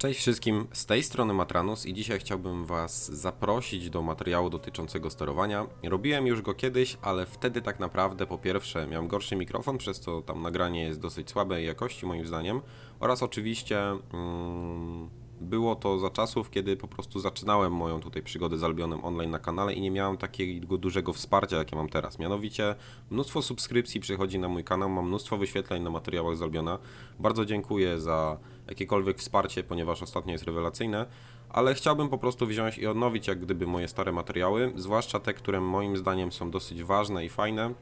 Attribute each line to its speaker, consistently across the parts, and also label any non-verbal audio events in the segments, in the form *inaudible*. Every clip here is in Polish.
Speaker 1: Cześć wszystkim, z tej strony Matranus i dzisiaj chciałbym Was zaprosić do materiału dotyczącego sterowania. Robiłem już go kiedyś, ale wtedy tak naprawdę po pierwsze miałem gorszy mikrofon, przez co tam nagranie jest dosyć słabej jakości moim zdaniem oraz oczywiście mm, było to za czasów, kiedy po prostu zaczynałem moją tutaj przygodę z Albionem online na kanale i nie miałem takiego dużego wsparcia, jakie mam teraz. Mianowicie mnóstwo subskrypcji przychodzi na mój kanał, mam mnóstwo wyświetleń na materiałach z Albiona. Bardzo dziękuję za jakiekolwiek wsparcie, ponieważ ostatnio jest rewelacyjne, ale chciałbym po prostu wziąć i odnowić jak gdyby moje stare materiały, zwłaszcza te, które moim zdaniem są dosyć ważne i fajne,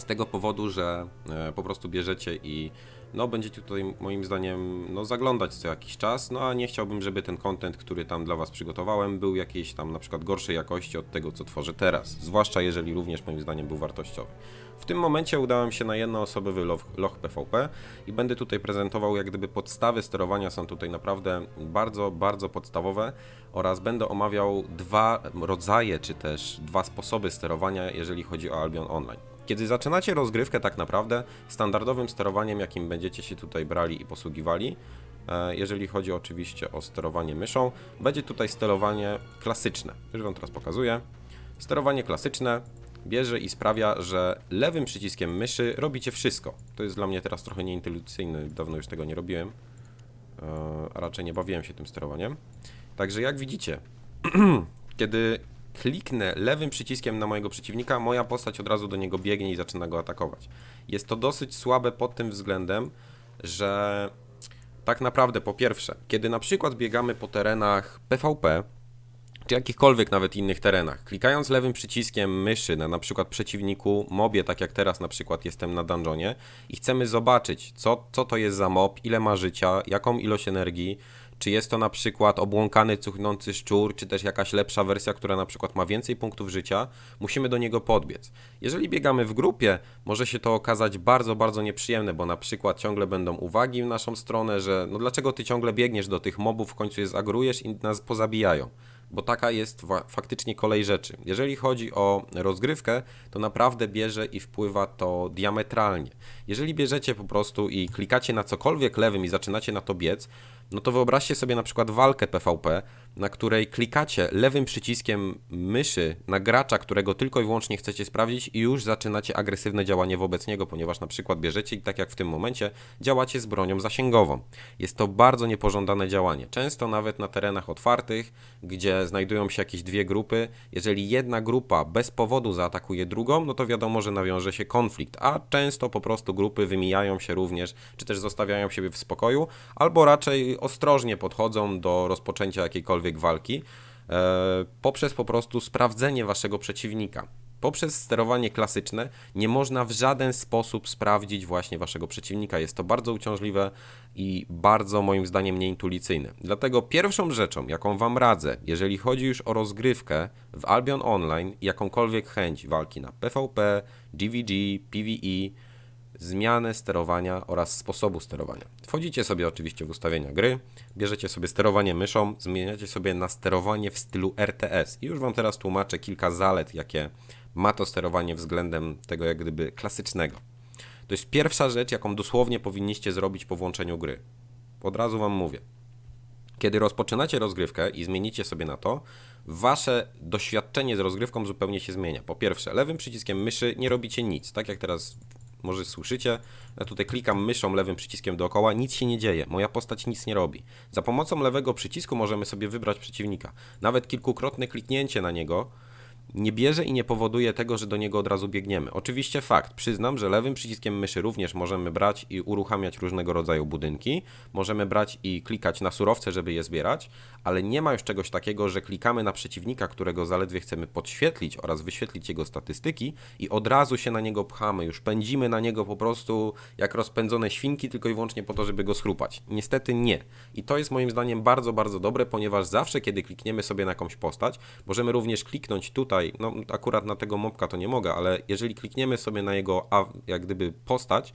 Speaker 1: z tego powodu, że e, po prostu bierzecie i no będziecie tutaj moim zdaniem no zaglądać co jakiś czas, no a nie chciałbym, żeby ten content, który tam dla Was przygotowałem, był jakiejś tam na przykład gorszej jakości od tego, co tworzę teraz, zwłaszcza jeżeli również moim zdaniem był wartościowy. W tym momencie udałem się na jednoosobowy loch, loch PvP i będę tutaj prezentował jak gdyby podstawy sterowania są tutaj naprawdę bardzo, bardzo podstawowe oraz będę omawiał dwa rodzaje, czy też dwa sposoby sterowania, jeżeli chodzi o Albion Online. Kiedy zaczynacie rozgrywkę, tak naprawdę standardowym sterowaniem, jakim będziecie się tutaj brali i posługiwali, e, jeżeli chodzi oczywiście o sterowanie myszą, będzie tutaj sterowanie klasyczne. Już Wam teraz pokazuję. Sterowanie klasyczne bierze i sprawia, że lewym przyciskiem myszy robicie wszystko. To jest dla mnie teraz trochę nieintuicyjne, dawno już tego nie robiłem, e, a raczej nie bawiłem się tym sterowaniem. Także jak widzicie, *clears throat* kiedy kliknę lewym przyciskiem na mojego przeciwnika, moja postać od razu do niego biegnie i zaczyna go atakować. Jest to dosyć słabe pod tym względem, że tak naprawdę po pierwsze, kiedy na przykład biegamy po terenach PvP, czy jakichkolwiek nawet innych terenach, klikając lewym przyciskiem myszy na na przykład przeciwniku, mobie, tak jak teraz na przykład jestem na dungeonie i chcemy zobaczyć, co, co to jest za mob, ile ma życia, jaką ilość energii, czy jest to na przykład obłąkany, cuchnący szczur, czy też jakaś lepsza wersja, która na przykład ma więcej punktów życia, musimy do niego podbiec. Jeżeli biegamy w grupie, może się to okazać bardzo, bardzo nieprzyjemne, bo na przykład ciągle będą uwagi w naszą stronę, że no dlaczego ty ciągle biegniesz do tych mobów, w końcu je zagrujesz i nas pozabijają bo taka jest faktycznie kolej rzeczy. Jeżeli chodzi o rozgrywkę, to naprawdę bierze i wpływa to diametralnie. Jeżeli bierzecie po prostu i klikacie na cokolwiek lewym i zaczynacie na to biec, no to wyobraźcie sobie na przykład walkę PvP, na której klikacie lewym przyciskiem myszy na gracza, którego tylko i wyłącznie chcecie sprawdzić i już zaczynacie agresywne działanie wobec niego, ponieważ na przykład bierzecie i tak jak w tym momencie działacie z bronią zasięgową. Jest to bardzo niepożądane działanie. Często nawet na terenach otwartych, gdzie znajdują się jakieś dwie grupy, jeżeli jedna grupa bez powodu zaatakuje drugą, no to wiadomo, że nawiąże się konflikt, a często po prostu grupy wymijają się również, czy też zostawiają siebie w spokoju, albo raczej ostrożnie podchodzą do rozpoczęcia jakiejkolwiek walki e, poprzez po prostu sprawdzenie waszego przeciwnika. Poprzez sterowanie klasyczne nie można w żaden sposób sprawdzić właśnie waszego przeciwnika. Jest to bardzo uciążliwe i bardzo moim zdaniem nieintuicyjne. Dlatego pierwszą rzeczą, jaką wam radzę, jeżeli chodzi już o rozgrywkę w Albion Online, jakąkolwiek chęć walki na PvP, DVD, PvE, zmianę sterowania oraz sposobu sterowania. Wchodzicie sobie oczywiście w ustawienia gry, bierzecie sobie sterowanie myszą, zmieniacie sobie na sterowanie w stylu RTS. I już Wam teraz tłumaczę kilka zalet, jakie ma to sterowanie względem tego jak gdyby klasycznego. To jest pierwsza rzecz, jaką dosłownie powinniście zrobić po włączeniu gry. Od razu Wam mówię. Kiedy rozpoczynacie rozgrywkę i zmienicie sobie na to, wasze doświadczenie z rozgrywką zupełnie się zmienia. Po pierwsze, lewym przyciskiem myszy nie robicie nic, tak jak teraz może słyszycie, ja tutaj klikam myszą lewym przyciskiem dookoła, nic się nie dzieje, moja postać nic nie robi. Za pomocą lewego przycisku możemy sobie wybrać przeciwnika. Nawet kilkukrotne kliknięcie na niego nie bierze i nie powoduje tego, że do niego od razu biegniemy. Oczywiście fakt, przyznam, że lewym przyciskiem myszy również możemy brać i uruchamiać różnego rodzaju budynki, możemy brać i klikać na surowce, żeby je zbierać, ale nie ma już czegoś takiego, że klikamy na przeciwnika, którego zaledwie chcemy podświetlić oraz wyświetlić jego statystyki i od razu się na niego pchamy, już pędzimy na niego po prostu jak rozpędzone świnki, tylko i wyłącznie po to, żeby go schrupać. Niestety nie. I to jest moim zdaniem bardzo, bardzo dobre, ponieważ zawsze, kiedy klikniemy sobie na jakąś postać, możemy również kliknąć tutaj no akurat na tego mopka to nie mogę, ale jeżeli klikniemy sobie na jego jak gdyby postać,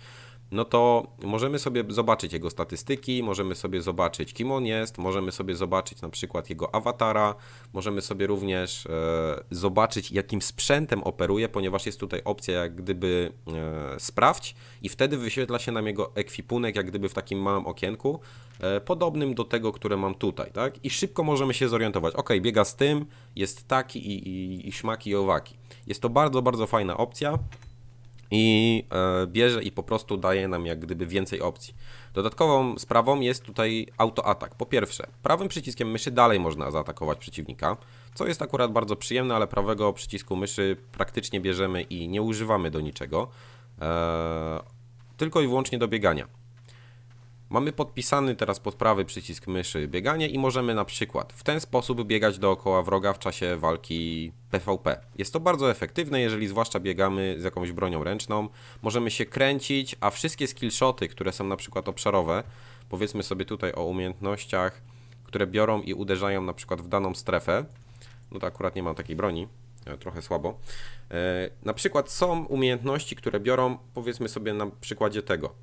Speaker 1: no to możemy sobie zobaczyć jego statystyki, możemy sobie zobaczyć kim on jest, możemy sobie zobaczyć na przykład jego awatara, możemy sobie również e, zobaczyć jakim sprzętem operuje, ponieważ jest tutaj opcja jak gdyby e, sprawdź i wtedy wyświetla się nam jego ekwipunek jak gdyby w takim małym okienku, e, podobnym do tego, które mam tutaj, tak? I szybko możemy się zorientować, ok, biega z tym, jest taki i, i, i śmaki i owaki. Jest to bardzo, bardzo fajna opcja i e, bierze i po prostu daje nam jak gdyby więcej opcji. Dodatkową sprawą jest tutaj autoatak. Po pierwsze, prawym przyciskiem myszy dalej można zaatakować przeciwnika, co jest akurat bardzo przyjemne, ale prawego przycisku myszy praktycznie bierzemy i nie używamy do niczego, e, tylko i wyłącznie do biegania. Mamy podpisany teraz pod prawy przycisk myszy bieganie i możemy na przykład w ten sposób biegać dookoła wroga w czasie walki PvP. Jest to bardzo efektywne, jeżeli zwłaszcza biegamy z jakąś bronią ręczną. Możemy się kręcić, a wszystkie skillshoty, które są na przykład obszarowe, powiedzmy sobie tutaj o umiejętnościach, które biorą i uderzają na przykład w daną strefę, no to akurat nie mam takiej broni, e, trochę słabo. E, Na przykład są umiejętności, które biorą, powiedzmy sobie na przykładzie tego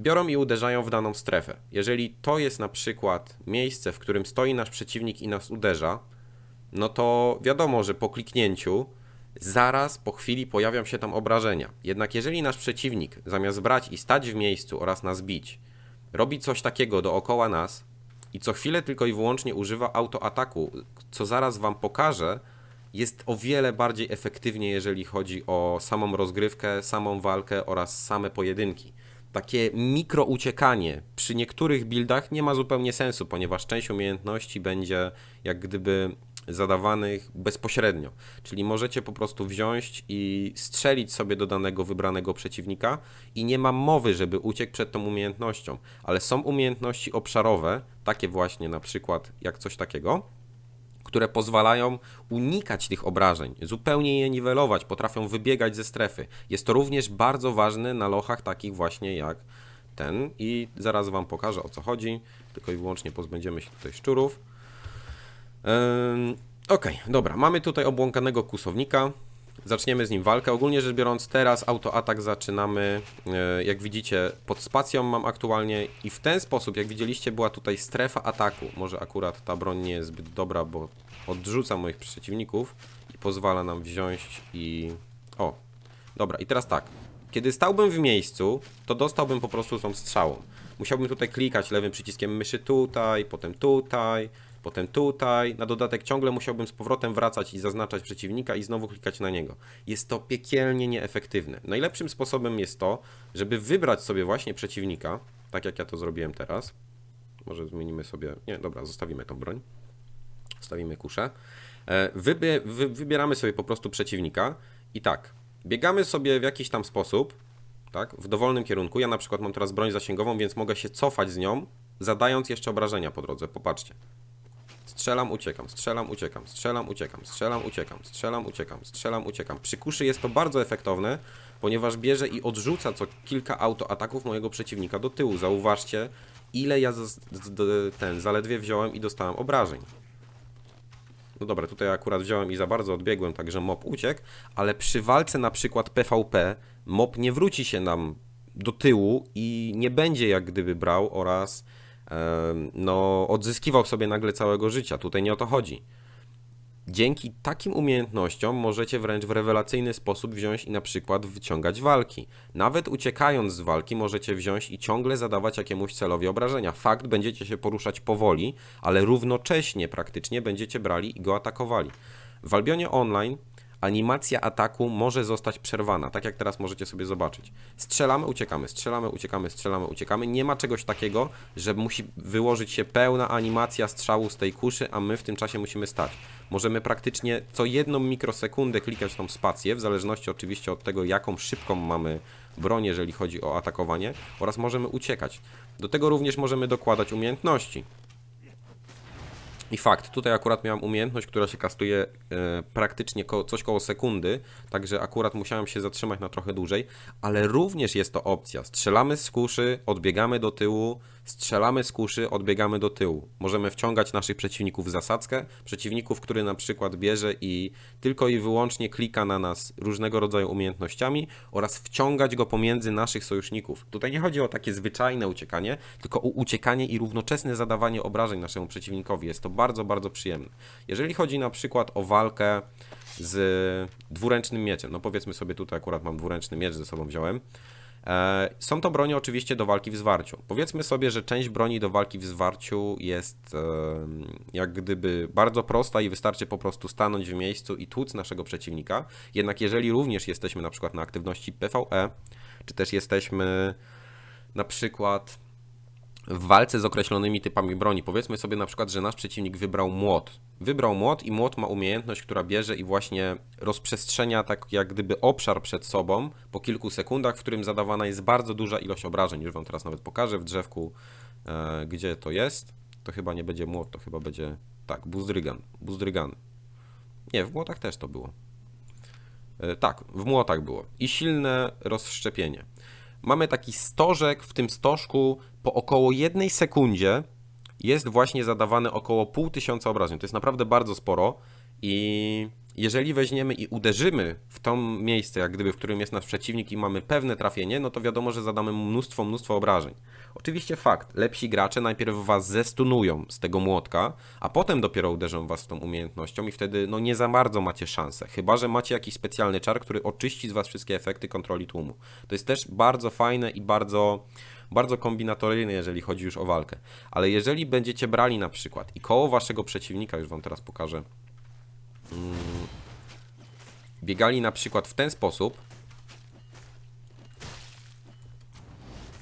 Speaker 1: biorą i uderzają w daną strefę. Jeżeli to jest na przykład miejsce, w którym stoi nasz przeciwnik i nas uderza, no to wiadomo, że po kliknięciu zaraz po chwili pojawią się tam obrażenia. Jednak jeżeli nasz przeciwnik zamiast brać i stać w miejscu oraz nas bić, robi coś takiego dookoła nas i co chwilę tylko i wyłącznie używa autoataku, co zaraz wam pokażę, jest o wiele bardziej efektywnie, jeżeli chodzi o samą rozgrywkę, samą walkę oraz same pojedynki takie mikro uciekanie przy niektórych buildach nie ma zupełnie sensu, ponieważ część umiejętności będzie jak gdyby zadawanych bezpośrednio. Czyli możecie po prostu wziąć i strzelić sobie do danego wybranego przeciwnika i nie ma mowy, żeby uciekł przed tą umiejętnością. Ale są umiejętności obszarowe, takie właśnie na przykład jak coś takiego, które pozwalają unikać tych obrażeń, zupełnie je niwelować, potrafią wybiegać ze strefy. Jest to również bardzo ważne na lochach takich właśnie jak ten i zaraz Wam pokażę o co chodzi, tylko i wyłącznie pozbędziemy się tutaj szczurów. Okej, dobra, mamy tutaj obłąkanego kusownika. Zaczniemy z nim walkę. Ogólnie rzecz biorąc, teraz autoatak zaczynamy, e, jak widzicie, pod spacją mam aktualnie i w ten sposób, jak widzieliście, była tutaj strefa ataku. Może akurat ta broń nie jest zbyt dobra, bo odrzuca moich przeciwników i pozwala nam wziąć i... O, dobra, i teraz tak. Kiedy stałbym w miejscu, to dostałbym po prostu tą strzałą. Musiałbym tutaj klikać lewym przyciskiem myszy tutaj, potem tutaj, potem tutaj. Na dodatek ciągle musiałbym z powrotem wracać i zaznaczać przeciwnika i znowu klikać na niego. Jest to piekielnie nieefektywne. Najlepszym sposobem jest to, żeby wybrać sobie właśnie przeciwnika, tak jak ja to zrobiłem teraz. Może zmienimy sobie. Nie, dobra, zostawimy tą broń. Stawimy kuszę. E, wy, wybieramy sobie po prostu przeciwnika i tak, biegamy sobie w jakiś tam sposób, tak, w dowolnym kierunku. Ja na przykład mam teraz broń zasięgową, więc mogę się cofać z nią, zadając jeszcze obrażenia po drodze. Popatrzcie. Strzelam, uciekam, strzelam, uciekam, strzelam, uciekam, strzelam, uciekam, strzelam, uciekam, strzelam, uciekam. Przy kuszy jest to bardzo efektowne, ponieważ bierze i odrzuca co kilka autoataków mojego przeciwnika do tyłu. Zauważcie, ile ja ten zaledwie wziąłem i dostałem obrażeń. No dobra, tutaj akurat wziąłem i za bardzo odbiegłem, także mob uciekł, ale przy walce na przykład PvP mob nie wróci się nam do tyłu i nie będzie jak gdyby brał oraz no, odzyskiwał sobie nagle całego życia. Tutaj nie o to chodzi. Dzięki takim umiejętnościom możecie wręcz w rewelacyjny sposób wziąć i na przykład wyciągać walki. Nawet uciekając z walki możecie wziąć i ciągle zadawać jakiemuś celowi obrażenia. Fakt, będziecie się poruszać powoli, ale równocześnie praktycznie będziecie brali i go atakowali. W Albionie Online animacja ataku może zostać przerwana, tak jak teraz możecie sobie zobaczyć. Strzelamy, uciekamy, strzelamy, uciekamy, strzelamy, uciekamy. Nie ma czegoś takiego, że musi wyłożyć się pełna animacja strzału z tej kuszy, a my w tym czasie musimy stać. Możemy praktycznie co jedną mikrosekundę klikać tą spację, w zależności oczywiście od tego, jaką szybką mamy broń, jeżeli chodzi o atakowanie, oraz możemy uciekać. Do tego również możemy dokładać umiejętności. I fakt, tutaj akurat miałem umiejętność, która się kastuje e, praktycznie ko coś koło sekundy, także akurat musiałem się zatrzymać na trochę dłużej, ale również jest to opcja. Strzelamy z kuszy, odbiegamy do tyłu, Strzelamy z kuszy, odbiegamy do tyłu. Możemy wciągać naszych przeciwników w zasadzkę, przeciwników, który na przykład bierze i tylko i wyłącznie klika na nas różnego rodzaju umiejętnościami oraz wciągać go pomiędzy naszych sojuszników. Tutaj nie chodzi o takie zwyczajne uciekanie, tylko o uciekanie i równoczesne zadawanie obrażeń naszemu przeciwnikowi. Jest to bardzo, bardzo przyjemne. Jeżeli chodzi na przykład o walkę z dwuręcznym mieczem, no powiedzmy sobie tutaj akurat mam dwuręczny miecz ze sobą wziąłem, Są to bronie oczywiście do walki w zwarciu. Powiedzmy sobie, że część broni do walki w zwarciu jest e, jak gdyby bardzo prosta i wystarczy po prostu stanąć w miejscu i tłuc naszego przeciwnika. Jednak jeżeli również jesteśmy na przykład na aktywności PvE, czy też jesteśmy na przykład w walce z określonymi typami broni. Powiedzmy sobie na przykład, że nasz przeciwnik wybrał młot. Wybrał młot i młot ma umiejętność, która bierze i właśnie rozprzestrzenia tak jak gdyby obszar przed sobą po kilku sekundach, w którym zadawana jest bardzo duża ilość obrażeń. Już wam teraz nawet pokażę w drzewku, e, gdzie to jest. To chyba nie będzie młot, to chyba będzie tak, buzdrygan. Buzdrygan. Nie, w młotach też to było. E, tak, w młotach było. I silne rozszczepienie. Mamy taki stożek, w tym stożku po około jednej sekundzie jest właśnie zadawane około pół tysiąca obrażeń. To jest naprawdę bardzo sporo i jeżeli weźmiemy i uderzymy w to miejsce, jak gdyby, w którym jest nasz przeciwnik i mamy pewne trafienie, no to wiadomo, że zadamy mnóstwo, mnóstwo obrażeń. Oczywiście fakt, lepsi gracze najpierw was zestunują z tego młotka, a potem dopiero uderzą was tą umiejętnością i wtedy no nie za bardzo macie szansę. Chyba, że macie jakiś specjalny czar, który oczyści z was wszystkie efekty kontroli tłumu. To jest też bardzo fajne i bardzo bardzo kombinatoryjne, jeżeli chodzi już o walkę. Ale jeżeli będziecie brali na przykład i koło waszego przeciwnika, już wam teraz pokażę, biegali na przykład w ten sposób,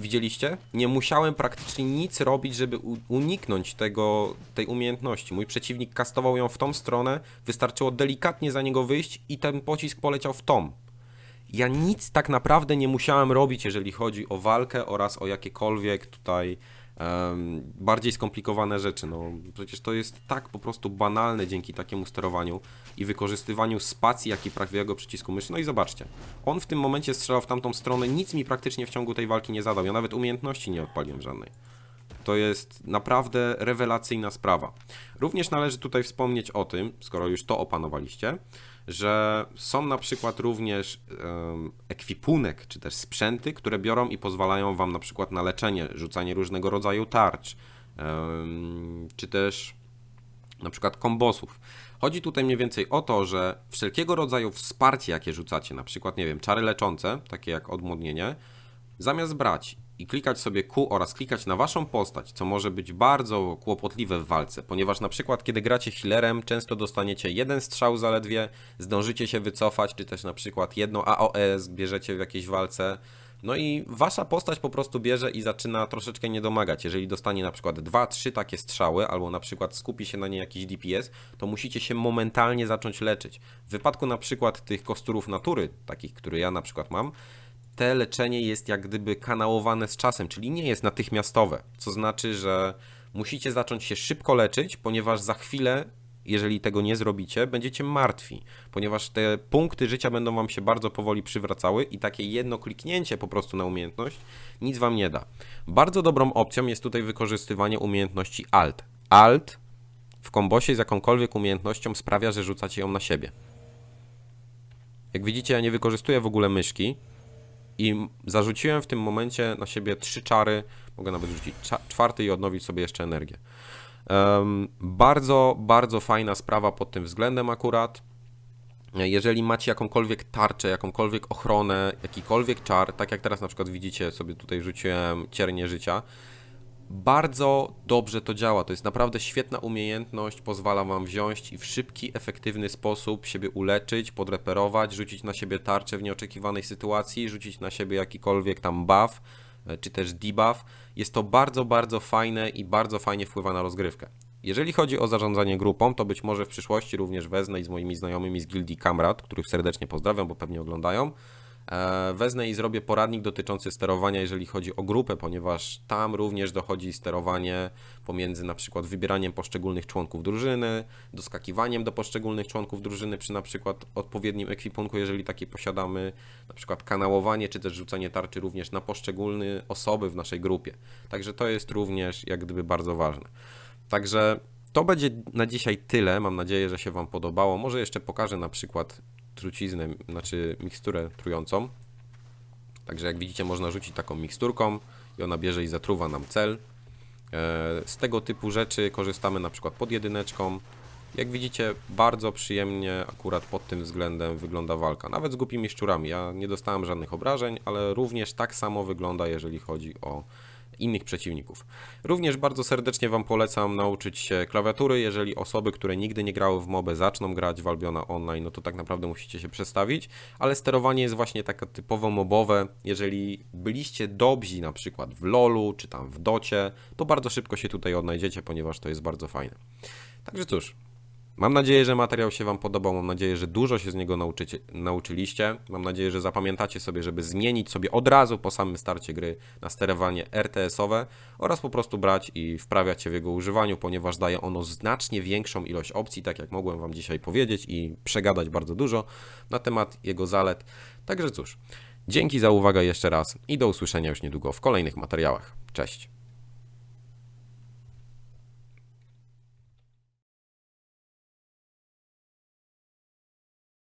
Speaker 1: Widzieliście? Nie musiałem praktycznie nic robić, żeby uniknąć tego, tej umiejętności. Mój przeciwnik kastował ją w tą stronę, wystarczyło delikatnie za niego wyjść i ten pocisk poleciał w tą. Ja nic tak naprawdę nie musiałem robić, jeżeli chodzi o walkę oraz o jakiekolwiek tutaj bardziej skomplikowane rzeczy. No, przecież to jest tak po prostu banalne dzięki takiemu sterowaniu i wykorzystywaniu spacji, jak i prawego przycisku myszy. No i zobaczcie, on w tym momencie strzelał w tamtą stronę, nic mi praktycznie w ciągu tej walki nie zadał. Ja nawet umiejętności nie odpaliłem żadnej. To jest naprawdę rewelacyjna sprawa. Również należy tutaj wspomnieć o tym, skoro już to opanowaliście, że są na przykład również em, ekwipunek czy też sprzęty, które biorą i pozwalają Wam na przykład na leczenie, rzucanie różnego rodzaju tarcz, em, czy też na przykład kombosów. Chodzi tutaj mniej więcej o to, że wszelkiego rodzaju wsparcie, jakie rzucacie, na przykład, nie wiem, czary leczące, takie jak odmłodnienie, zamiast brać i klikać sobie Q oraz klikać na waszą postać, co może być bardzo kłopotliwe w walce, ponieważ na przykład kiedy gracie healerem, często dostaniecie jeden strzał zaledwie, zdążycie się wycofać, czy też na przykład jedno AOS bierzecie w jakiejś walce, no i wasza postać po prostu bierze i zaczyna troszeczkę nie domagać. Jeżeli dostanie na przykład 2-3 takie strzały, albo na przykład skupi się na nie jakiś DPS, to musicie się momentalnie zacząć leczyć. W wypadku na przykład tych kosturów natury, takich, które ja na przykład mam, te leczenie jest jak gdyby kanałowane z czasem, czyli nie jest natychmiastowe. Co znaczy, że musicie zacząć się szybko leczyć, ponieważ za chwilę, jeżeli tego nie zrobicie, będziecie martwi, ponieważ te punkty życia będą wam się bardzo powoli przywracały i takie jedno kliknięcie po prostu na umiejętność nic wam nie da. Bardzo dobrą opcją jest tutaj wykorzystywanie umiejętności Alt. Alt w kombosie z jakąkolwiek umiejętnością sprawia, że rzucacie ją na siebie. Jak widzicie, ja nie wykorzystuję w ogóle myszki, i zarzuciłem w tym momencie na siebie trzy czary. Mogę nawet rzucić czwarty i odnowić sobie jeszcze energię. Em, bardzo, bardzo fajna sprawa pod tym względem akurat. Jeżeli macie jakąkolwiek tarczę, jakąkolwiek ochronę, jakikolwiek czar, tak jak teraz na przykład widzicie, sobie tutaj rzuciłem ciernie życia, bardzo dobrze to działa. To jest naprawdę świetna umiejętność, pozwala wam wziąć i w szybki, efektywny sposób siebie uleczyć, podreperować, rzucić na siebie tarczę w nieoczekiwanej sytuacji, rzucić na siebie jakikolwiek tam buff, e, czy też debuff. Jest to bardzo, bardzo fajne i bardzo fajnie wpływa na rozgrywkę. Jeżeli chodzi o zarządzanie grupą, to być może w przyszłości również wezmę i z moimi znajomymi z gildii Kamrat, których serdecznie pozdrawiam, bo pewnie oglądają, Wezmę i zrobię poradnik dotyczący sterowania, jeżeli chodzi o grupę, ponieważ tam również dochodzi sterowanie pomiędzy na przykład wybieraniem poszczególnych członków drużyny, doskakiwaniem do poszczególnych członków drużyny przy na przykład odpowiednim ekwipunku, jeżeli taki posiadamy, na przykład kanałowanie czy też rzucanie tarczy również na poszczególne osoby w naszej grupie. Także to jest również jak gdyby bardzo ważne. Także to będzie na dzisiaj tyle. Mam nadzieję, że się Wam podobało. Może jeszcze pokażę na przykład truciznę, znaczy miksturę trującą. Także jak widzicie, można rzucić taką miksturką i ona bierze i zatruwa nam cel. E, Z tego typu rzeczy korzystamy na przykład pod jedyneczką. Jak widzicie, bardzo przyjemnie akurat pod tym względem wygląda walka. Nawet z głupimi szczurami. Ja nie dostałem żadnych obrażeń, ale również tak samo wygląda, jeżeli chodzi o innych przeciwników. Również bardzo serdecznie Wam polecam nauczyć się klawiatury. Jeżeli osoby, które nigdy nie grały w MOBę zaczną grać w Albiona Online, no to tak naprawdę musicie się przestawić, ale sterowanie jest właśnie takie typowo mobowe. Jeżeli byliście dobrzy na przykład w LoLu czy tam w Docie, to bardzo szybko się tutaj odnajdziecie, ponieważ to jest bardzo fajne. Także cóż, Mam nadzieję, że materiał się Wam podobał. Mam nadzieję, że dużo się z niego nauczyliście. Mam nadzieję, że zapamiętacie sobie, żeby zmienić sobie od razu po samym starcie gry na sterowanie RTS-owe oraz po prostu brać i wprawiać się w jego używaniu, ponieważ daje ono znacznie większą ilość opcji, tak jak mogłem Wam dzisiaj powiedzieć i przegadać bardzo dużo na temat jego zalet. Także cóż, dzięki za uwagę jeszcze raz i do usłyszenia już niedługo w kolejnych materiałach. Cześć!